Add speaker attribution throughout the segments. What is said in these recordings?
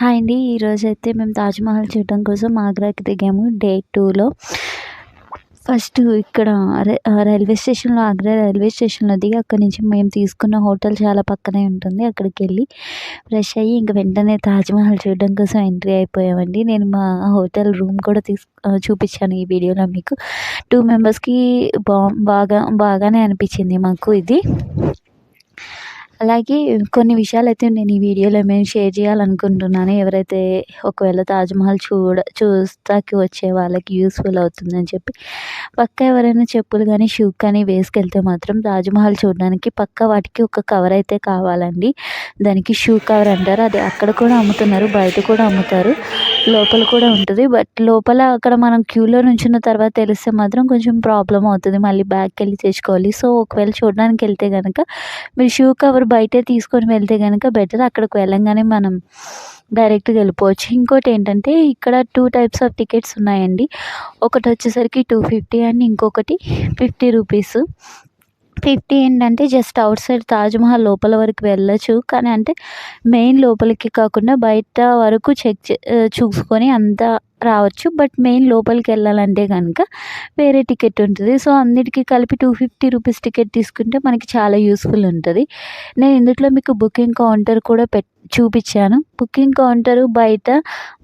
Speaker 1: Hi అండి. ఈరోజైతే మేము తాజ్మహల్ చూడడం కోసం ఆగ్రాకి దిగాము డే టూలో. ఫస్ట్ ఇక్కడ రైల్వే స్టేషన్లో ఆగ్రా రైల్వే స్టేషన్లో దిగి అక్కడి నుంచి మేము తీసుకున్న హోటల్ చాలా పక్కనే ఉంటుంది. అక్కడికి వెళ్ళి ఫ్రెష్ అయ్యి ఇంక వెంటనే తాజ్మహల్ చూడడం కోసం ఎంట్రీ అయిపోయామండి. నేను మా హోటల్ రూమ్ కూడా తీసు చూపించాను ఈ వీడియోలో మీకు. టూ మెంబర్స్కి బా బాగా బాగానే అనిపించింది మాకు ఇది. అలాగే కొన్ని విషయాలు అయితే నేను ఈ వీడియోలో మేము షేర్ చేయాలనుకుంటున్నాను. ఎవరైతే ఒకవేళ తాజ్మహల్ చూడ చూస్తాకి వచ్చే వాళ్ళకి యూస్ఫుల్ అవుతుందని చెప్పి పక్క ఎవరైనా చెప్పులు కానీ షూ కానీ వేసుకెళ్తే మాత్రం తాజ్మహల్ చూడడానికి పక్క వాటికి ఒక కవర్ అయితే కావాలండి. దానికి షూ కవర్ అంటారు. అది అక్కడ కూడా అమ్ముతున్నారు బయట కూడా అమ్ముతారు. లోపల కూడా ఉంటుంది. బట్ లోపల అక్కడ మనం క్యూలో నుంచిన తర్వాత తెలిస్తే మాత్రం కొంచెం ప్రాబ్లం అవుతుంది. మళ్ళీ బ్యాగ్కి వెళ్ళి తెచ్చుకోవాలి. సో ఒకవేళ చూడడానికి వెళ్తే కనుక మీరు షూ కవర్ బయటే తీసుకొని వెళ్తే కనుక బెటర్ అక్కడికి వెళ్ళంగానే మనం డైరెక్ట్గా వెళ్ళిపోవచ్చు. ఇంకోటి ఏంటంటే ఇక్కడ టూ టైప్స్ ఆఫ్ టికెట్స్ ఉన్నాయండి. ఒకటి వచ్చేసరికి టూ ఫిఫ్టీ అండ్ ఇంకొకటి ఫిఫ్టీ రూపీస్ ఫిఫ్టీ ఏంటంటే జస్ట్ అవుట్ సైడ్ తాజ్మహల్ లోపల వరకు వెళ్ళచ్చు. కానీ అంటే మెయిన్ లోపలికి కాకుండా బయట వరకు చెక్ చూసుకొని అంతా రావచ్చు. బట్ మెయిన్ లోపలికి వెళ్ళాలంటే కనుక వేరే టికెట్ ఉంటుంది. సో అన్నిటికీ కలిపి టూ ఫిఫ్టీ రూపీస్ టికెట్ తీసుకుంటే మనకి చాలా యూస్ఫుల్ ఉంటుంది. నేను ఇందులో మీకు బుకింగ్ కౌంటర్ కూడా పెట్ చూపించాను. బుకింగ్ కౌంటర్ బయట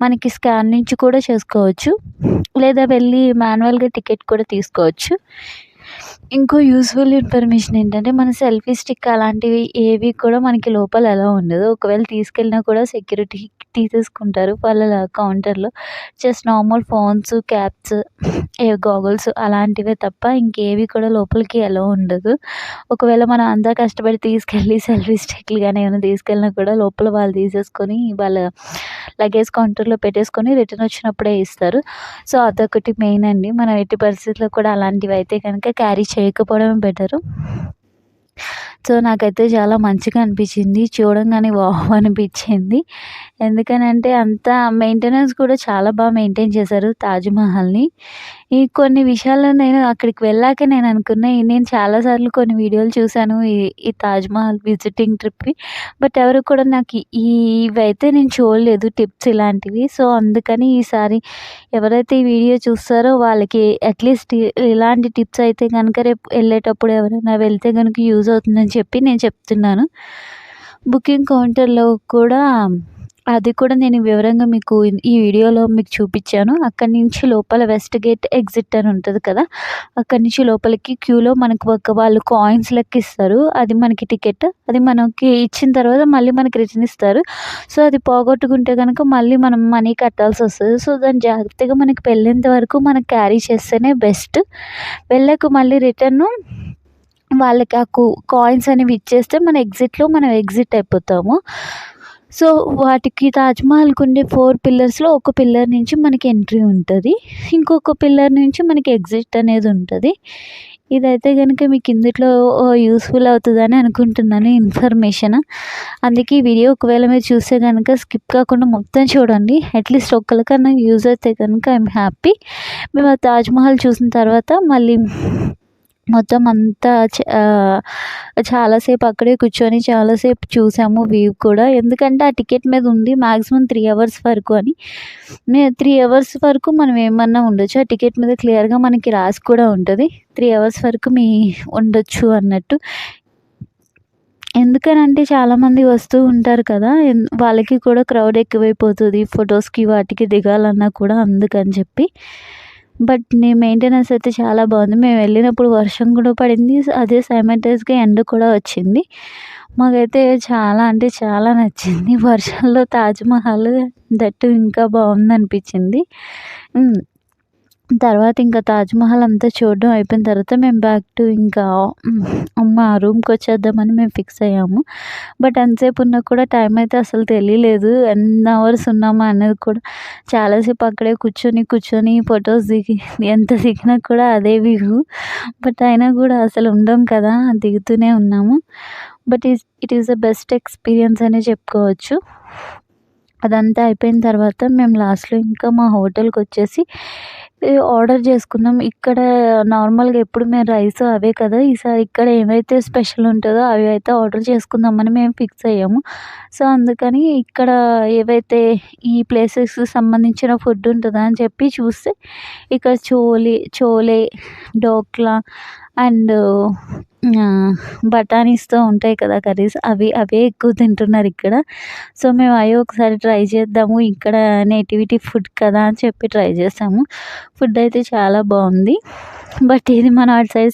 Speaker 1: మనకి స్కాన్ నుంచి కూడా చేసుకోవచ్చు. లేదా వెళ్ళి మాన్యువల్గా టికెట్ కూడా తీసుకోవచ్చు. ఇంకో యూస్ఫుల్ ఇన్ఫర్మేషన్ ఏంటంటే మన సెల్ఫీ స్టిక్ అలాంటివి ఏవి కూడా మనకి లోపల ఎలా ఉండదు. ఒకవేళ తీసుకెళ్ళినా కూడా సెక్యూరిటీ తీసేసుకుంటారు వాళ్ళ కౌంటర్లో just normal phones caps a goggles అలాంటివే తప్ప ఇంకేవి కూడా లోపలికి ఎలా ఉండదు. ఒకవేళ మనం అంతా కష్టపడి తీసుకెళ్ళి సెల్ఫీ స్టిక్లు కానీ ఏమైనా తీసుకెళ్ళినా కూడా లోపల వాళ్ళు తీసేసుకొని వాళ్ళ లగేజ్ కౌంటర్లో పెట్టేసుకొని రిటర్న్ వచ్చినప్పుడే ఇస్తారు. సో అదొకటి మెయిన్ అండి. మనం ఎట్టి పరిస్థితుల్లో కూడా అలాంటివి అయితే కనుక క్యారీ చేయకపోవడమే బెటరు. సో నాకైతే చాలా మంచిగా అనిపించింది. చూడంగానే వావ్ అనిపించింది. ఎందుకనంటే అంత మెయింటెనెన్స్ కూడా చాలా బాగా మెయింటైన్ చేశారు తాజ్మహల్ని. ఈ కొన్ని విషయాలు నేను అక్కడికి వెళ్ళాక నేను అనుకున్నా నేను చాలాసార్లు కొన్ని వీడియోలు చూశాను ఈ ఈ తాజ్మహల్ విజిటింగ్ ట్రిప్వి బట్ ఎవరు కూడా నాకు ఇవైతే నేను చూడలేదు టిప్స్ ఇలాంటివి. సో అందుకని ఈసారి ఎవరైతే ఈ వీడియో చూస్తారో వాళ్ళకి అట్లీస్ట్ ఇలాంటి టిప్స్ అయితే కనుక రేపు వెళ్ళేటప్పుడు ఎవరైనా వెళ్తే కనుక యూజ్ అవుతుందని చెప్పి నేను చెప్తున్నాను. బుకింగ్ కౌంటర్లో కూడా అది కూడా నేను వివరంగా మీకు ఈ వీడియోలో మీకు చూపించాను. అక్కడి నుంచి లోపల వెస్ట్ గేట్ ఎగ్జిట్ అని ఉంటుంది కదా అక్కడి నుంచి లోపలికి క్యూలో మనకు ఒక వాళ్ళు కాయిన్స్ లెక్క ఇస్తారు అది మనకి టికెట్ అది మనకి ఇచ్చిన తర్వాత మళ్ళీ మనకి రిటర్న్ ఇస్తారు. సో అది పోగొట్టుకుంటే కనుక మళ్ళీ మనం మనీ కట్టాల్సి వస్తుంది. సో దాన్ని జాగ్రత్తగా మనకి వెళ్ళేంత వరకు మనం క్యారీ చేస్తేనే బెస్ట్. వెళ్ళక మళ్ళీ రిటర్న్ వాళ్ళకి ఆ కాయిన్స్ అనేవి ఇచ్చేస్తే మన ఎగ్జిట్లో మనం ఎగ్జిట్ అయిపోతాము. సో వాటికి తాజ్మహల్కి ఉండే ఫోర్ పిల్లర్స్లో ఒక పిల్లర్ నుంచి మనకి ఎంట్రీ ఉంటుంది. ఇంకొక పిల్లర్ నుంచి మనకి ఎగ్జిట్ అనేది ఉంటుంది. ఇదైతే కనుక మీకు ఇందులో యూస్ఫుల్ అవుతుందని అనుకుంటున్నాను ఇన్ఫర్మేషన్ అందుకే ఈ వీడియో ఒకవేళ మీరు చూస్తే కనుక స్కిప్ కాకుండా మొత్తం చూడండి. అట్లీస్ట్ ఒక్కరికన్నా యూజ్ అయితే కనుక ఐఎమ్ హ్యాపీ మేము ఆ తాజ్మహల్ చూసిన తర్వాత మళ్ళీ మొత్తం అంతా చాలాసేపు అక్కడే కూర్చొని చాలాసేపు చూసాము వ్యూ కూడా. ఎందుకంటే ఆ టికెట్ మీద ఉంది మ్యాక్సిమం త్రీ అవర్స్ వరకు అని. మేము త్రీ అవర్స్ వరకు మనం ఏమన్నా ఉండొచ్చు. ఆ టికెట్ మీద క్లియర్గా మనకి రాసి కూడా ఉంటుంది. త్రీ అవర్స్ వరకు మీ ఉండొచ్చు అన్నట్టు. ఎందుకనంటే చాలామంది వస్తూ ఉంటారు కదా. వాళ్ళకి కూడా క్రౌడ్ ఎక్కువైపోతుంది. ఫొటోస్కి వాటికి దిగాలన్నా కూడా అందుకని చెప్పి. బట్ నీ మెయింటెనెన్స్ అయితే చాలా బాగుంది. మేము వెళ్ళినప్పుడు వర్షం కూడా పడింది. అదే సైమల్టేనియస్గా ఎండ కూడా వచ్చింది. మాకైతే చాలా అంటే చాలా నచ్చింది. వర్షంలో తాజ్మహల్ దట్టు ఇంకా బాగుంది అనిపించింది తర్వాత ఇంకా తాజ్మహల్ అంతా చూడడం అయిపోయిన తర్వాత మేము బ్యాక్ టు ఇంకా మా రూమ్కి వచ్చేద్దామని మేము ఫిక్స్ అయ్యాము. బట్ ఎంతసేపు ఉన్నా కూడా టైం అయితే అసలు తెలియలేదు. ఎన్ని అవర్స్ ఉన్నామా అనేది కూడా చాలాసేపు అక్కడే కూర్చొని కూర్చొని ఫొటోస్ దిగి ఎంత దిగినా కూడా అదే వ్యూ బట్ అయినా కూడా అసలు ఉండం కదా దిగుతూనే ఉన్నాము. But is it is the best experience అనే చెప్పుకోవచ్చు. అదంతా అయిపోయిన తర్వాత మేము లాస్ట్లో ఇంకా మా హోటల్కి వచ్చేసి ఆర్డర్ చేసుకున్నాం. ఇక్కడ నార్మల్గా ఎప్పుడు మేము రైస్ అవే కదా ఈసారి ఇక్కడ ఏమైతే స్పెషల్ ఉంటుందో అవి అయితే ఆర్డర్ చేసుకుందామని మేము ఫిక్స్ అయ్యాము. సో అందుకని ఇక్కడ ఏవైతే ఈ ప్లేసెస్కి సంబంధించిన ఫుడ్ ఉంటుందా అని చెప్పి చూస్తే ఇక్కడ చోలే చోలే డోక్లా అండ్ బఠానీస్తో ఉంటాయి కదా కర్రీస్ అవి అవే ఎక్కువ తింటున్నారు ఇక్కడ. సో మేము అవి ఒకసారి ట్రై చేద్దాము. ఇక్కడ నేటివిటీ ఫుడ్ కదా అని చెప్పి ట్రై చేసాము. ఫుడ్ అయితే చాలా బాగుంది. బట్ ఇది మన అటు సైడ్